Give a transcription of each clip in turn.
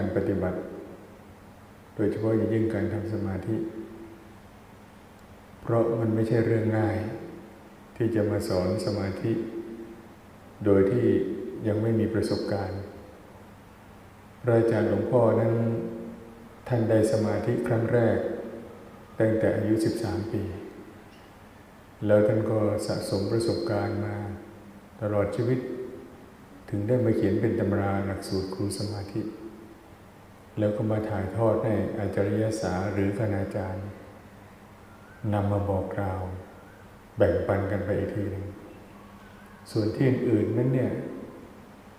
การปฏิบัติ โดยเฉพาะอย่างยิ่งการทำสมาธิ เพราะมันไม่ใช่เรื่องง่าย ที่จะมาสอนสมาธิ โดยที่ยังไม่มีประสบการณ์ พระอาจารย์หลวงพ่อนั้นท่านได้สมาธิครั้งแรก ตั้งแต่อายุ 13 ปี แล้วท่านก็สะสมประสบการณ์มาตลอดชีวิต ถึงได้มาเขียนเป็นตำราหลักสูตรครูสมาธิ แล้วก็มาถ่ายทอดให้อาจารยศาหรือคณาจารย์นำมาบอกกล่าว แบ่งปันกันไปอีกทีหนึ่งส่วนที่อื่นๆนั้นเนี่ย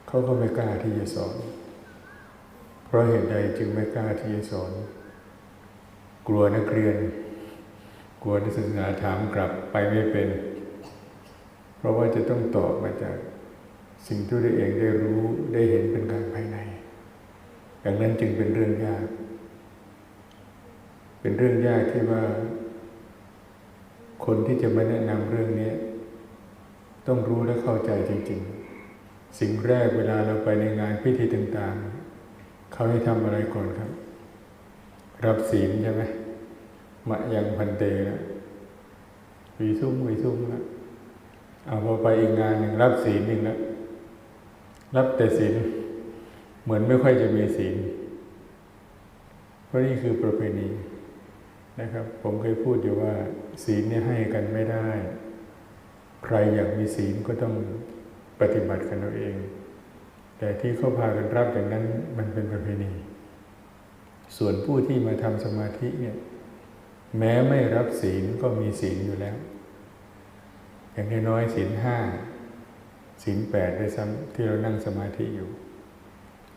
เขาก็ไม่กล้าที่จะสอน เพราะเหตุใดจึงไม่กล้าที่จะสอน กลัวนักเรียน กลัวนักศึกษาถามกลับไปไม่เป็น เพราะว่าจะต้องตอบมาจากสิ่งที่ตัวเองได้รู้ได้เห็นเป็นการภายใน ดังนั้นจึงเป็นเรื่องยาก เป็นเรื่องยากที่ว่า คนที่จะมาแนะนำเรื่องนี้ต้องรู้และเข้าใจจริง ๆ สิ่งแรกเวลาเราไปในงานพิธีต่างๆ เขาให้ทำอะไรก่อนครับ รับศีลใช่ไหมมะยังพันเตนะวีซุ่มวีซุ่มนะเอาพอไปอีกงานหนึ่งรับศีลหนึ่งนะรับแต่ศีล เหมือนไม่ค่อยจะมีศีลเพราะนี่คือประเพณีนะครับ ผมเคยพูดอยู่ว่า ศีลเนี่ยให้กันไม่ได้ ใครอยากมีศีลก็ต้องปฏิบัติกันเอาเอง แต่ที่เขาพากันรับอย่างนั้นมันเป็นประเพณี ส่วนผู้ที่มาทำสมาธิเนี่ยแม้ไม่รับศีลก็มีศีลอยู่แล้ว อย่างน้อยศีลห้าศีลแปดด้วยซ้ำที่เรานั่งสมาธิอยู่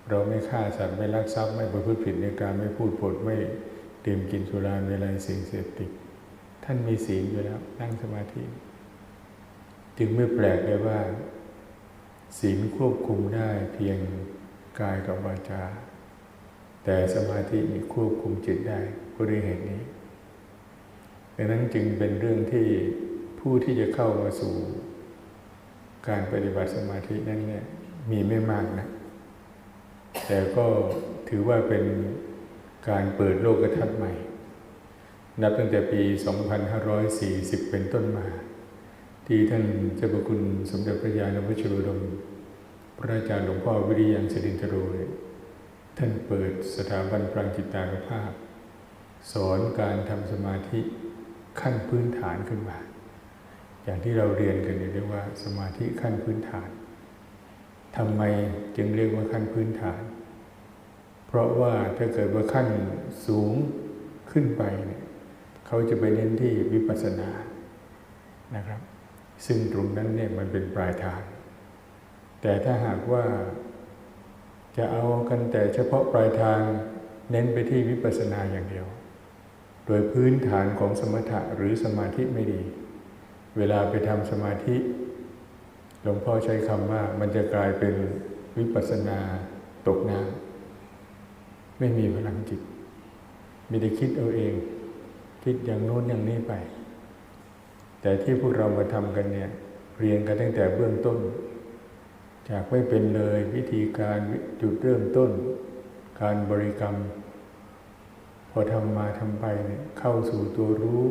เราไม่ฆ่าสัตว์ไม่ลักทรัพย์ไม่ประพฤติผิดในการไม่พูดปดไม่ดื่มกินสุราเมลัยสิ่งเสพติดท่านมีศีลอยู่แล้วนั่งสมาธิ จึงไม่แปลกเลยว่า ศีลควบคุมได้เพียงกายกับวาจา แต่สมาธินี่ควบคุมจิตได้ก็ด้วยเหตุนี้ดังนั้นจึงเป็นเรื่องที่ผู้ที่จะเข้ามาสู่ การปฏิบัติสมาธินั้นเนี่ยมีไม่มากนะ แต่ก็ถือว่าเป็นการเปิดโลกทัศน์ใหม่ นับตั้งแต่ปี 2540 เป็นต้นมา ที่ท่านเจ้าพระคุณสมเด็จพระยาณวชิรดม พระอาจารย์หลวงพ่อวิริยังสิรินทโรท่านเปิดสถาบันพลังจิตตานุภาพ สอนการทำสมาธิขั้นพื้นฐานขึ้นมา อย่างที่เราเรียนกันเรียกว่าสมาธิขั้นพื้นฐานทำไมจึงเรียกว่าขั้นพื้นฐาน ราะว่าถ้าเกิดว่าขั้นสูงขึ้นไปเนี่ยเขาจะไปเน้นที่วิปัสสนานะครับ ซึ่งตรงนั้นเนี่ยมันเป็นปลายทาง แต่ถ้าหากว่าจะเอากันแต่เฉพาะปลายทางเน้นไปที่วิปัสสนาอย่างเดียว โดยพื้นฐานของสมถะหรือสมาธิไม่ดี เวลาไปทำสมาธิหลวงพ่อใช้คำว่ามันจะกลายเป็นวิปัสสนาตกน้ำ ไม่มีพลังจิต มีแต่คิดเอาเอง คิดอย่างโน้นอย่างนี้ไป แต่ที่พวกเรามาทำกันเนี่ย เรียนกันตั้งแต่เบื้องต้น จากไม่เป็นเลยวิธีการจุดเริ่มต้น การบริกรรม พอทำมาทำไปเนี่ยเข้าสู่ตัวรู้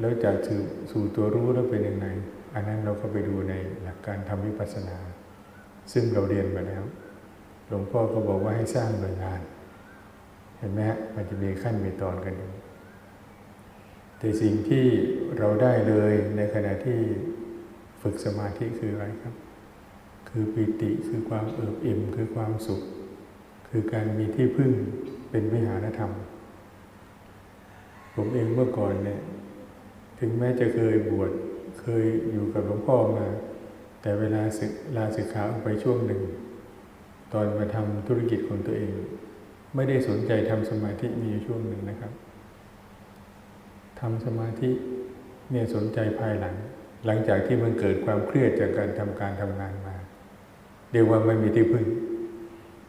แล้วจากสู่สู่ตัวรู้แล้วเป็นยังไงอันนั้นเราก็ไปดูในหลักการทำวิปัสสนา ซึ่งเราเรียนมาแล้ว หลวงพ่อก็บอกว่าให้สร้างหน่วยงาน เห็นไหมฮะมันจะมีขั้นมีตอนกันอยู่แต่สิ่งที่เราได้เลยในขณะที่ฝึกสมาธิคืออะไรครับ คือปิติคือความเอิบอิ่มคือความสุข คือการมีที่พึ่งเป็นวิหารธรรม ผมเองเมื่อก่อนเนี่ยถึงแม้จะเคยบวชเคยอยู่กับหลวงพ่อมา แต่เวลาศึกลาศึกขาออกไปช่วงหนึ่ง ตอนมาทำธุรกิจของตัวเอง ไม่ได้สนใจทำสมาธิมีช่วงหนึ่งนะครับทำสมาธิเนี่ยสนใจภายหลัง หลังจากที่มันเกิดความเครียดจากการทำการทำงานมา เรียกว่าไม่มีที่พึ่ง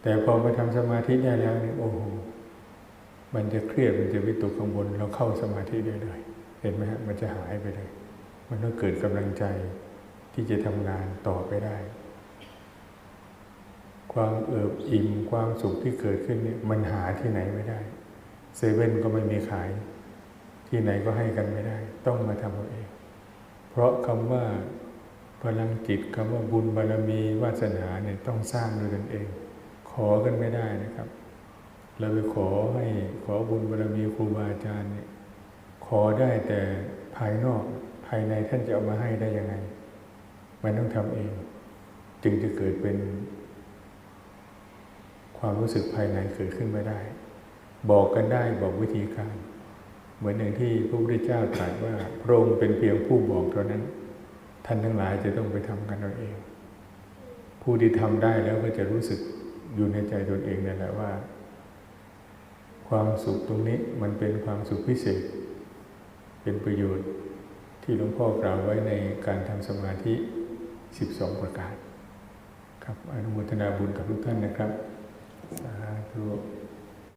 แต่พอมาทำสมาธิได้แล้วนี่โอ้โหมันจะเครียดมันจะวิตกกังวลเราเข้าสมาธิได้เลย เห็นไหมฮะมันจะหายไปเลย มันก็เกิดกำลังใจที่จะทำงานต่อไปได้ ความเอิบอิ่มความสุขที่เกิดขึ้นเนี่ยมันหาที่ไหนไม่ได้เซเว่นก็ไม่มีขาย ที่ไหนก็ให้กันไม่ได้ ต้องมาทำเอาเอง เพราะคำว่าพลังจิตคำว่าบุญบารมีวาสนาเนี่ยต้องสร้างด้วยกันเอง ขอกันไม่ได้นะครับ เราไปขอให้ขอบุญบารมีครูบาอาจารย์เนี่ยขอได้แต่ภายนอกภายในท่านจะเอามาให้ได้ยังไง มันต้องทำเอง จึงจะเกิดเป็น ความรู้สึกภายในเกิดขึ้นไม่ได้ บอกกันได้บอกวิธีการ เหมือนอย่างที่พระพุทธเจ้าตรัสว่าพระองค์เป็นเพียงผู้บอกเท่านั้น ท่านทั้งหลายจะต้องไปทำกันเอาเอง ผู้ที่ทำได้แล้วก็จะรู้สึกอยู่ในใจตนเองนั่นแหละว่า ความสุขตรงนี้มันเป็นความสุขพิเศษ เป็นประโยชน์ที่หลวงพ่อกล่าวไว้ในการทำสมาธิ 12 ประการครับอนุโมทนาบุญกับทุกท่านนะครับ สาธุ